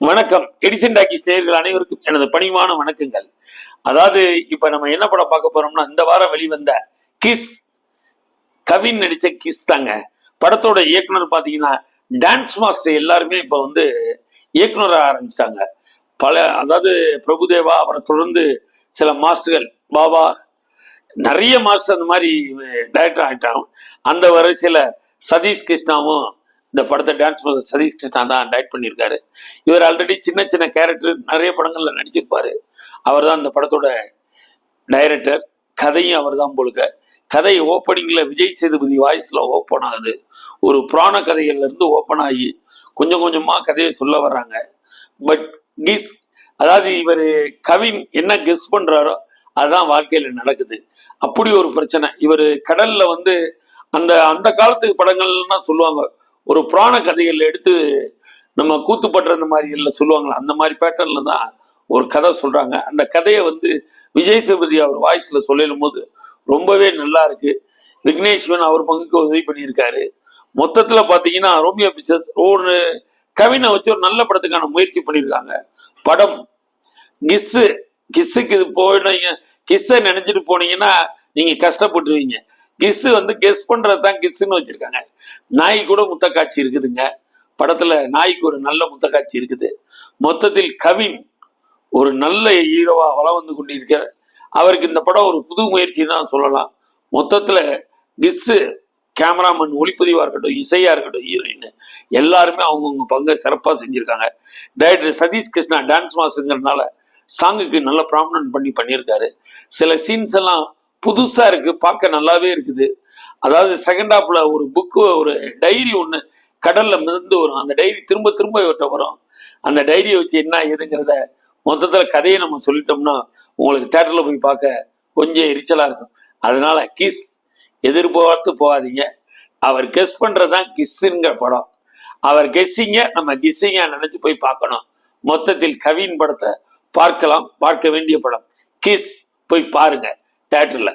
வணக்கம். Edison talkies நேர்கள் அனைவருக்கும் எனது பணிவான வணக்கங்கள். அதாவது இப்ப நம்ம என்ன படம் பார்க்க போறோம்னா இந்த வாரம் வெளிவந்த கிஸ் கவின் நடிச்ச கிஸ் தாங்க. படத்தோட இயக்குனர் பாத்தீங்கன்னா டான்ஸ் மாஸ்டர் எல்லாருமே இப்ப வந்து இயக்குனராக ஆரம்பிச்சிட்டாங்க பல அதாவது பிரபுதேவா அவரை தொடர்ந்து சில மாஸ்டர்கள் பாபா நிறைய மாஸ்டர் அந்த மாதிரி டைரக்டர் ஆகிட்டாங்க அந்த வரிசையில் சதீஷ் கிருஷ்ணாவும் இந்த படத்தை டான்ஸ் மாஸ்டர் சதீஷ் கிருஷ்ணா தான் டைட் பண்ணியிருக்காரு. இவர் ஆல்ரெடி சின்ன சின்ன கேரக்டர் நிறைய படங்களில் நடிச்சிருப்பார். அவர் தான் இந்த படத்தோட டைரக்டர் கதையும் அவர் தான் போலுக்க கதை ஓப்பனிங்கில் விஜய் சேதுபதி வாய்ஸில் ஓப்பன் ஆகுது. ஒரு புராண கதைகள்லேருந்து ஓப்பன் ஆகி கொஞ்சம் கொஞ்சமாக கதையை சொல்ல வர்றாங்க. பட் கிஸ் அதாவது இவர் கவின் என்ன கெஸ் பண்ணுறாரோ அதுதான் வாழ்க்கையில் நடக்குது. அப்படி ஒரு பிரச்சனை. இவர் கடலில் வந்து அந்த அந்த காலத்து படங்கள்னா சொல்லுவாங்க. ஒரு புராண கதைகள் எடுத்து நம்ம கூத்துப்பட்டுற அந்த மாதிரி இல்லை சொல்லுவாங்களா அந்த மாதிரி பேட்டர்ன்ல தான் ஒரு கதை சொல்றாங்க. அந்த கதையை வந்து விஜய் சேதுபதி அவர் வாய்ஸ்ல சொல்லும் போது ரொம்பவே நல்லா இருக்கு. விக்னேஸ்வன் அவர் பங்குக்கு உதவி பண்ணியிருக்காரு. மொத்தத்துல பாத்தீங்கன்னா ரோமியோ பிக்சர்ஸ் ஒரு கவினை வச்சு ஒரு நல்ல படத்துக்கான முயற்சி பண்ணியிருக்காங்க. படம் கிஸ்ஸு கிஸ்ஸுக்கு இது போனீங்க கிஸ்ஸை நினைச்சிட்டு போனீங்கன்னா நீங்க கஷ்டப்பட்டுருவீங்க. கிஸ்ஸு வந்து கெஸ் பண்றது தான் கிஸ்ஸுன்னு வச்சிருக்காங்க. நாய் கூட முத்தக்காட்சி இருக்குதுங்க. படத்துல நாய்க்கு ஒரு நல்ல முத்தக்காட்சி இருக்குது. மொத்தத்தில் கவின் ஒரு நல்ல ஹீரோவா வளம் வந்து கொண்டிருக்கிறார். அவருக்கு இந்த படம் ஒரு புது முயற்சி தான் சொல்லலாம். மொத்தத்துல கிஸ்ஸு கேமராமேன் ஒளிப்பதிவாக இருக்கட்டும் இசையாக இருக்கட்டும் ஹீரோயின் எல்லாருமே அவங்கவுங்க பங்கை சிறப்பாக செஞ்சுருக்காங்க. டைரக்டர் சதீஷ் கிருஷ்ணா டான்ஸ் மாஸ்ங்கிறதுனால சாங்குக்கு நல்ல ப்ராமினன்ட் பண்ணி பண்ணியிருக்காரு. சில சீன்ஸ் எல்லாம் புதுசா இருக்கு பார்க்க நல்லாவே இருக்குது. அதாவது செகண்ட் ஹாப்ல ஒரு புக்கு ஒரு டைரி ஒன்று கடல்ல மிதந்து வரும். அந்த டைரி திரும்ப திரும்ப இவர்கிட்ட வரும். அந்த டைரியை வச்சு என்ன ஏதுங்கிறத மொத்தத்துல கதையை நம்ம சொல்லிட்டோம்னா உங்களுக்கு தேட்டர்ல போய் பார்க்க கொஞ்சம் எரிச்சலா இருக்கும். அதனால கிஸ் எதிர்பார்த்து போகாதீங்க. அவர் கெஸ் பண்றதுதான் கிஸ்ஸுங்கிற படம். அவர் கெஸ்ஸிங்க நம்ம கிஸ்ஸிங்க நினைச்சு போய் பார்க்கணும். மொத்தத்தில் கவின் படத்தை பார்க்கலாம் பார்க்க வேண்டிய படம். கிஸ் போய் பாருங்க. தேட்டரில்